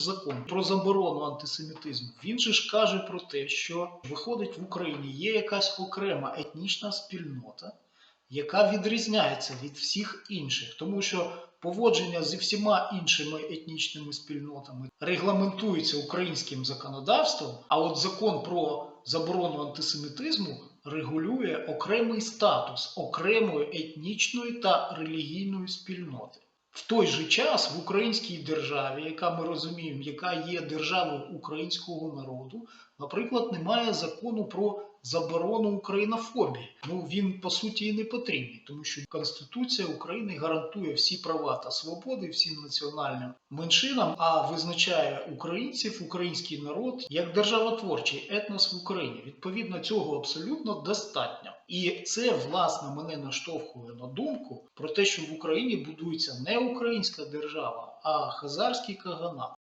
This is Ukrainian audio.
закон про заборону антисемітизму, він же ж каже про те, що виходить в Україні є якась окрема етнічна спільнота, яка відрізняється від всіх інших, тому що поводження зі всіма іншими етнічними спільнотами регламентується українським законодавством, а от закон про заборону антисемітизму регулює окремий статус окремої етнічної та релігійної спільноти. В той же час в українській державі, яка ми розуміємо, яка є державою українського народу, наприклад, немає закону про заборону українофобії. Ну він по суті і не потрібний, тому що Конституція України гарантує всі права та свободи всім національним меншинам, а визначає українців, український народ як державотворчий етнос в Україні. Відповідно, цього абсолютно достатньо. І це власне мене наштовхує на думку про те, що в Україні будується не українська держава, а хазарський каганат.